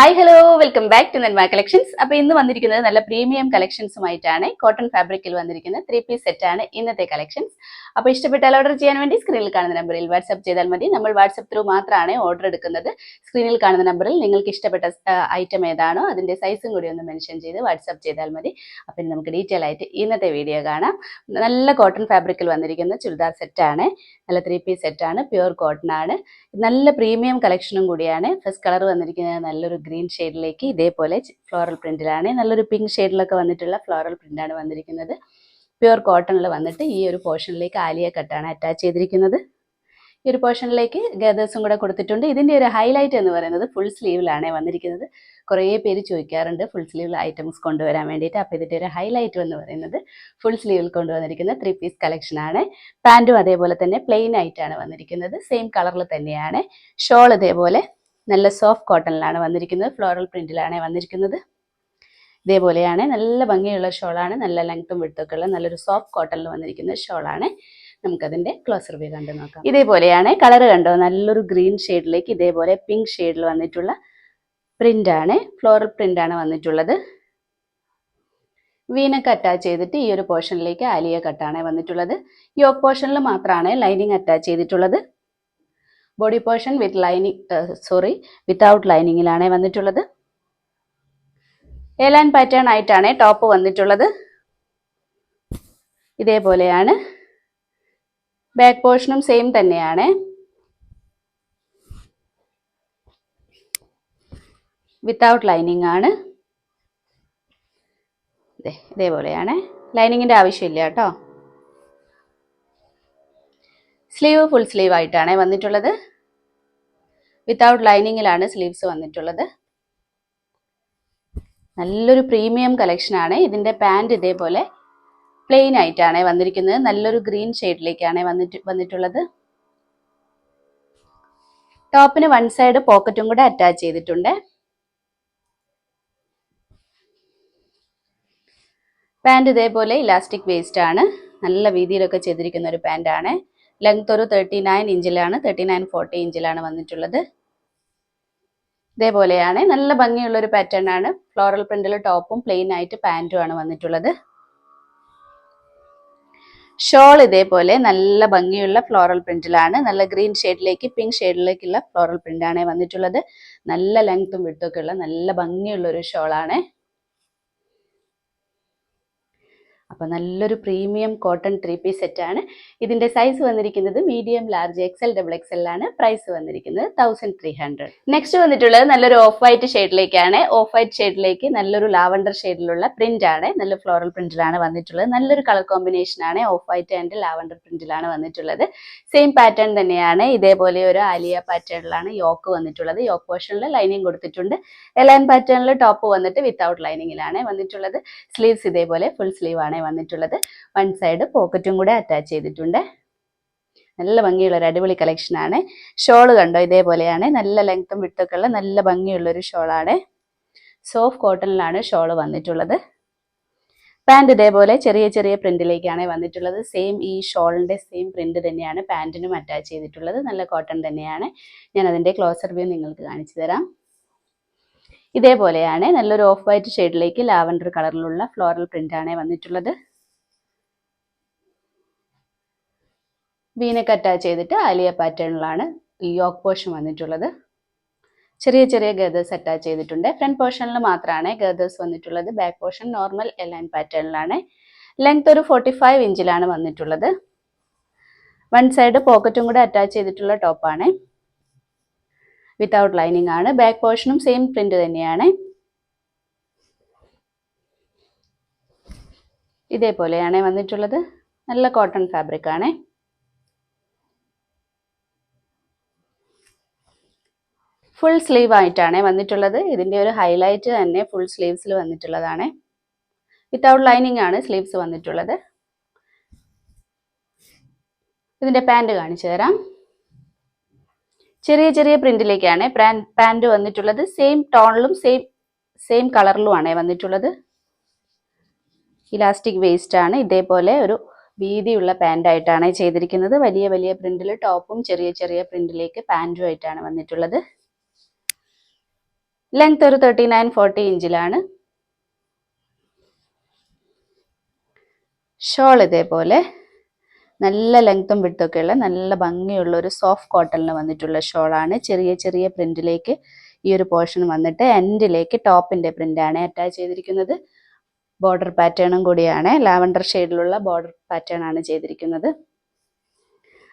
Hi hello welcome back to Nenma collections അപ്പൊ ഇന്ന് വന്നിരിക്കുന്നത് നല്ല പ്രീമിയം കളക്ഷൻസുമായിട്ടാണ് കോട്ടൺ ഫാബ്രിക്കിൽ വന്നിരിക്കുന്ന ത്രീ പീസ് സെറ്റ് ആണ് ഇന്നത്തെ കളക്ഷൻസ് അപ്പൊ ഇഷ്ടപ്പെട്ടാൽ ഓർഡർ ചെയ്യാൻ വേണ്ടി സ്ക്രീനിൽ കാണുന്ന നമ്പറിൽ വാട്സ്ആപ്പ് ചെയ്താൽ മതി. നമ്മൾ വാട്സ്ആപ്പ് ത്രൂ മാത്രമാണ് ഓർഡർ എടുക്കുന്നത്. സ്ക്രീനിൽ കാണുന്ന നമ്പറിൽ നിങ്ങൾക്ക് ഇഷ്ടപ്പെട്ട ഐറ്റം ഏതാണോ അതിന്റെ സൈസും കൂടി ഒന്ന് മെൻഷൻ ചെയ്ത് വാട്സ്ആപ്പ് ചെയ്താൽ മതി. അപ്പം നമുക്ക് ഡീറ്റെയിൽ ആയിട്ട് ഇന്നത്തെ വീഡിയോ കാണാം. നല്ല കോട്ടൺ ഫാബ്രിക്കിൽ വന്നിരിക്കുന്ന ചുരിദാർ സെറ്റ് ആണ്. നല്ല ത്രീ പീസ് സെറ്റ് ആണ്. പ്യുവർ കോട്ടൺ ആണ്. നല്ല പ്രീമിയം കളക്ഷനും കൂടിയാണ്. ഫസ്റ്റ് കളർ വന്നിരിക്കുന്നത് നല്ലൊരു ഗ്രീൻ ഷെയ്ഡിലേക്ക് ഇതേപോലെ ഫ്ലോറൽ പ്രിന്റിലാണ് നല്ലൊരു പിങ്ക് ഷെയ്ഡിലൊക്കെ വന്നിട്ടുള്ള ഫ്ലോറൽ പ്രിന്റാണ് വന്നിരിക്കുന്നത്. പ്യുവർ കോട്ടണിൽ വന്നിട്ട് ഈ ഒരു പോർഷനിലേക്ക് ആലിയ കട്ടാണ് അറ്റാച്ച് ചെയ്തിരിക്കുന്നത്. ഈ ഒരു പോർഷനിലേക്ക് ഗദേഴ്സും കൂടെ കൊടുത്തിട്ടുണ്ട്. ഇതിന്റെ ഒരു ഹൈലൈറ്റ് എന്ന് പറയുന്നത് ഫുൾ സ്ലീവിലാണ് വന്നിരിക്കുന്നത്. കുറേ പേര് ചോദിക്കാറുണ്ട് ഫുൾ സ്ലീവ് ഐറ്റംസ് കൊണ്ടുവരാൻ വേണ്ടിയിട്ട്. അപ്പോൾ ഇതിന്റെ ഒരു ഹൈലൈറ്റ് എന്ന് പറയുന്നത് ഫുൾ സ്ലീവിൽ കൊണ്ടുവന്നിരിക്കുന്ന ത്രീ പീസ് കളക്ഷനാണ് പാന്റും അതേപോലെ തന്നെ പ്ലെയിൻ ആയിട്ടാണ് വന്നിരിക്കുന്നത്. സെയിം കളറിൽ തന്നെയാണ്. ഷോൾ ഇതേപോലെ നല്ല സോഫ്റ്റ് കോട്ടണിലാണ് വന്നിരിക്കുന്നത്. ഫ്ലോറൽ പ്രിന്റിലാണ് വന്നിരിക്കുന്നത്. ഇതേപോലെയാണ് നല്ല ഭംഗിയുള്ള ഷോളാണ് നല്ല ലെങ്ത്തും വിടുത്തൊക്കെ ഉള്ള നല്ലൊരു സോഫ്റ്റ് കോട്ടണിൽ വന്നിരിക്കുന്ന ഷോളാണ്. നമുക്കതിന്റെ ക്ലോസർ വ്യൂ കണ്ടു നോക്കാം. ഇതേപോലെയാണ് കളർ കണ്ടോ? നല്ലൊരു ഗ്രീൻ ഷെയ്ഡിലേക്ക് ഇതേപോലെ പിങ്ക് ഷെയ്ഡിൽ വന്നിട്ടുള്ള പ്രിന്റ് ആണ്. ഫ്ലോറൽ പ്രിന്റ് ആണ് വന്നിട്ടുള്ളത്. വീനക്ക് അറ്റാച്ച് ചെയ്തിട്ട് ഈ ഒരു പോർഷനിലേക്ക് ആലിയ കട്ടാണ് വന്നിട്ടുള്ളത്. യോക്ക് പോർഷനിൽ മാത്രമാണ് ലൈനിങ് അറ്റാച്ച് ചെയ്തിട്ടുള്ളത്. Body portion with lining sorry without ലൈനിങ്ങിലാണ് വന്നിട്ടുള്ളത്. ഏലാൻ പാറ്റേൺ ആയിട്ടാണ് ടോപ്പ് വന്നിട്ടുള്ളത്. ഇതേപോലെയാണ്. ബാക്ക് പോർഷനും സെയിം തന്നെയാണ്. വിത്തൗട്ട് ലൈനിങ് ആണ്. ഇതേപോലെയാണ്. ലൈനിങ്ങിന്റെ ആവശ്യമില്ല കേട്ടോ. സ്ലീവ് ഫുൾ സ്ലീവ് ആയിട്ടാണ് വന്നിട്ടുള്ളത്. വിത്തൗട്ട് ലൈനിങ്ങിലാണ് സ്ലീവ്സ് വന്നിട്ടുള്ളത്. നല്ലൊരു പ്രീമിയം കളക്ഷനാണ് ആണ്. ഇതിന്റെ പാന്റ് ഇതേപോലെ പ്ലെയിൻ ആയിട്ടാണ് വന്നിരിക്കുന്നത്. നല്ലൊരു ഗ്രീൻ ഷെയ്ഡിലേക്കാണ് വന്നിട്ട് വന്നിട്ടുള്ളത്. ടോപ്പിന് വൺ സൈഡ് പോക്കറ്റും കൂടെ അറ്റാച്ച് ചെയ്തിട്ടുണ്ട്. പാന്റ് ഇതേപോലെ ഇലാസ്റ്റിക് വേസ്റ്റ് ആണ്. നല്ല വീതിയിലൊക്കെ ചെയ്തിരിക്കുന്ന ഒരു പാന്റ് ആണ്. ലെങ്ത് ഒരു തേർട്ടി നയൻ ഇഞ്ചിലാണ് തേർട്ടി നയൻ ഫോർട്ടി ഇഞ്ചിലാണ് വന്നിട്ടുള്ളത്. ഇതേപോലെയാണ്. നല്ല ഭംഗിയുള്ള ഒരു പാറ്റേൺ ആണ് ഫ്ലോറൽ പ്രിന്റിൽ ടോപ്പും പ്ലെയിൻ ആയിട്ട് പാന്റും ആണ് വന്നിട്ടുള്ളത്. ഷോൾ ഇതേപോലെ നല്ല ഭംഗിയുള്ള ഫ്ലോറൽ പ്രിന്റിലാണ് നല്ല ഗ്രീൻ ഷെയ്ഡിലേക്ക് പിങ്ക് ഷെയ്ഡിലേക്കുള്ള ഫ്ലോറൽ പ്രിന്റാണ് വന്നിട്ടുള്ളത്. നല്ല ലെങ്ത്തും വിട്ടുമൊക്കെ ഉള്ള നല്ല ഭംഗിയുള്ള ഒരു ഷോളാണ് അപ്പോൾ നല്ലൊരു പ്രീമിയം കോട്ടൺ ത്രീ പീസ് സെറ്റാണ് ഇതിന്റെ സൈസ് വന്നിരിക്കുന്നത് medium large XL double XL ആണ്. പ്രൈസ് വന്നിരിക്കുന്നത് തൗസൻഡ് ത്രീ ഹൺഡ്രഡ് നെക്സ്റ്റ് വന്നിട്ടുള്ളത് നല്ലൊരു ഓഫ് വൈറ്റ് ഷെയ്ഡിലേക്കാണ് ഓഫ് വൈറ്റ് ഷെയ്ഡിലേക്ക് നല്ലൊരു ലാവണ്ടർ ഷെയ്ഡിലുള്ള പ്രിന്റ് ആണ്. നല്ല ഫ്ലോറൽ പ്രിന്റിലാണ് വന്നിട്ടുള്ളത്. നല്ലൊരു കളർ കോമ്പിനേഷൻ ആണ് ഓഫ് വൈറ്റ് ആൻഡ് ലാവണ്ടർ പ്രിന്റിലാണ് വന്നിട്ടുള്ളത്. സെയിം പാറ്റേൺ തന്നെയാണ്. ഇതേപോലെ ഒരു ആലിയ പാറ്റേണിലാണ് യോക്ക് വന്നിട്ടുള്ളത്. യോക്ക് പോർഷനിൽ ലൈനിങ് കൊടുത്തിട്ടുണ്ട്. എലൈൻ പാറ്റേണിൽ ടോപ്പ് വന്നിട്ട് വിത്തൗട്ട് ലൈനിങ്ങിലാണ് വന്നിട്ടുള്ളത്. സ്ലീവ്സ് ഇതേപോലെ ഫുൾ സ്ലീവ് ആണ് വന്നിട്ടുള്ളത്. വൺ സൈഡ് പോക്കറ്റും കൂടെ അറ്റാച്ച് ചെയ്തിട്ടുണ്ട്. നല്ല ഭംഗിയുള്ള ഒരു അടിപൊളി കളക്ഷനാണ് ഷോൾ കണ്ടോ? ഇതേപോലെയാണ്. നല്ല ലെങ്ത്തും വിട്ടൊക്കെ ഉള്ള നല്ല ഭംഗിയുള്ളൊരു ഷോളാണ് സോഫ്റ്റ് കോട്ടണിലാണ് ഷോൾ വന്നിട്ടുള്ളത്. പാന്റ് ഇതേപോലെ ചെറിയ ചെറിയ പ്രിന്റിലേക്കാണ് വന്നിട്ടുള്ളത്. സെയിം ഈ ഷോളിന്റെ സെയിം പ്രിന്റ് തന്നെയാണ് പാന്റിനും അറ്റാച്ച് ചെയ്തിട്ടുള്ളത്. നല്ല കോട്ടൺ തന്നെയാണ്. ഞാൻ അതിന്റെ ക്ലോസർ വ്യൂ നിങ്ങൾക്ക് കാണിച്ചു തരാം. ഇതേപോലെയാണ് നല്ലൊരു ഓഫ് വൈറ്റ് ഷെയ്ഡിലേക്ക് ലാവൻഡർ കളറിലുള്ള ഫ്ലോറൽ പ്രിന്റ് ആണ് വന്നിട്ടുള്ളത്. വീനക്ക് അറ്റാച്ച് ചെയ്തിട്ട് ആലിയ പാറ്റേണിലാണ് ഈ യോക്ക് പോർഷൻ വന്നിട്ടുള്ളത്. ചെറിയ ചെറിയ ഗേദേഴ്സ് അറ്റാച്ച് ചെയ്തിട്ടുണ്ട്. ഫ്രണ്ട് പോർഷനിൽ മാത്രമാണ് ഗേദേഴ്സ് വന്നിട്ടുള്ളത്. Back portion normal A line പാറ്റേണിലാണ് ലെങ്ത് ഒരു ഫോർട്ടി ഫൈവ് ഇഞ്ചിലാണ് വന്നിട്ടുള്ളത്. വൺ സൈഡ് പോക്കറ്റും കൂടെ അറ്റാച്ച് ചെയ്തിട്ടുള്ള ടോപ്പാണ് വിത്തൗട്ട് ലൈനിങ് ആണ്. ബാക്ക് പോർഷനും സെയിം പ്രിന്റ് തന്നെയാണ്. ഇതേപോലെയാണ് വന്നിട്ടുള്ളത്. നല്ല കോട്ടൺ ഫാബ്രിക് ആണ്. ഫുൾ സ്ലീവ് ആയിട്ടാണ് വന്നിട്ടുള്ളത്. ഇതിന്റെ ഒരു ഹൈലൈറ്റ് തന്നെ ഫുൾ സ്ലീവ്സിൽ വന്നിട്ടുള്ളതാണ്. വിത്തൗട്ട് ലൈനിങ് ആണ് സ്ലീവ്സ് വന്നിട്ടുള്ളത്. ഇതിന്റെ പാന്റ് കാണിച്ചു തരാം. ചെറിയ ചെറിയ പ്രിന്റിലേക്കാണ് പാന്റ് വന്നിട്ടുള്ളത്. സെയിം ടോണിലും സെയിം സെയിം കളറിലുമാണ് വന്നിട്ടുള്ളത്. ഇലാസ്റ്റിക് വേസ്റ്റ് ആണ്. ഇതേപോലെ ഒരു വീതിയുള്ള പാന്റ് ആയിട്ടാണ് ചെയ്തിരിക്കുന്നത്. വലിയ വലിയ പ്രിന്റിൽ ടോപ്പും ചെറിയ ചെറിയ പ്രിന്റിലേക്ക് പാന്റും ആയിട്ടാണ് വന്നിട്ടുള്ളത്. ലെങ്ത് ഒരു തേർട്ടി നയൻ ഫോർട്ടി ഇഞ്ചിലാണ്. ഷോൾ ഇതേപോലെ. നല്ല ലെങ്ത്തും വിട്ടൊക്കെ ഉള്ള നല്ല ഭംഗിയുള്ള ഒരു സോഫ്റ്റ് കോട്ടണിൽ വന്നിട്ടുള്ള ഷോളാണ് ചെറിയ ചെറിയ പ്രിന്റിലേക്ക് ഈ ഒരു പോർഷൻ വന്നിട്ട് എൻഡിലേക്ക് ടോപ്പിന്റെ പ്രിന്റാണ് അറ്റാച്ച് ചെയ്തിരിക്കുന്നത്. ബോർഡർ പാറ്റേണും കൂടിയാണ്. ലാവണ്ടർ ഷെയ്ഡിലുള്ള ബോർഡർ പാറ്റേൺ ആണ് ചെയ്തിരിക്കുന്നത്.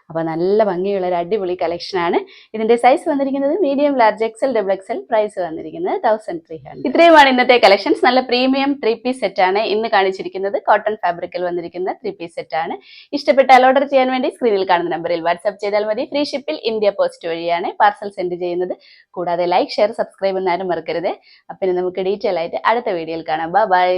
അപ്പോൾ നല്ല ഭംഗിയുള്ള ഒരു അടിപൊളി കളക്ഷൻ ആണ്. ഇതിന്റെ സൈസ് വന്നിരിക്കുന്നത് medium large XL double XL price വന്നിരിക്കുന്നത് തൗസൻഡ് ത്രീ ഹൺഡ്രഡ് ഇത്രയുമാണ് ഇന്നത്തെ കളക്ഷൻസ് നല്ല പ്രീമിയം ത്രീ പീസ് ആണ് ഇന്ന് കാണിച്ചിരിക്കുന്നത്. കോട്ടൺ ഫാബ്രിക്കിൽ വന്നിരിക്കുന്ന ത്രീ പീസ് ആണ്. ഇഷ്ടപ്പെട്ടാൽ ഓർഡർ ചെയ്യാൻ വേണ്ടി സ്ക്രീനിൽ കാണുന്ന നമ്പറിൽ വാട്സ്ആപ്പ് ചെയ്താൽ മതി. ഫ്രീ ഷിപ്പിൽ ഇന്ത്യ പോസ്റ്റ് വഴിയാണ് പാർസൽ സെൻഡ് ചെയ്യുന്നത്. കൂടാതെ ലൈക്ക് ഷെയർ സബ്സ്ക്രൈബ് എന്നാലും മറക്കരുത്. അപ്പം നമുക്ക് ഡീറ്റെയിൽ ആയിട്ട് അടുത്ത വീഡിയോയിൽ കാണാം. ബൈ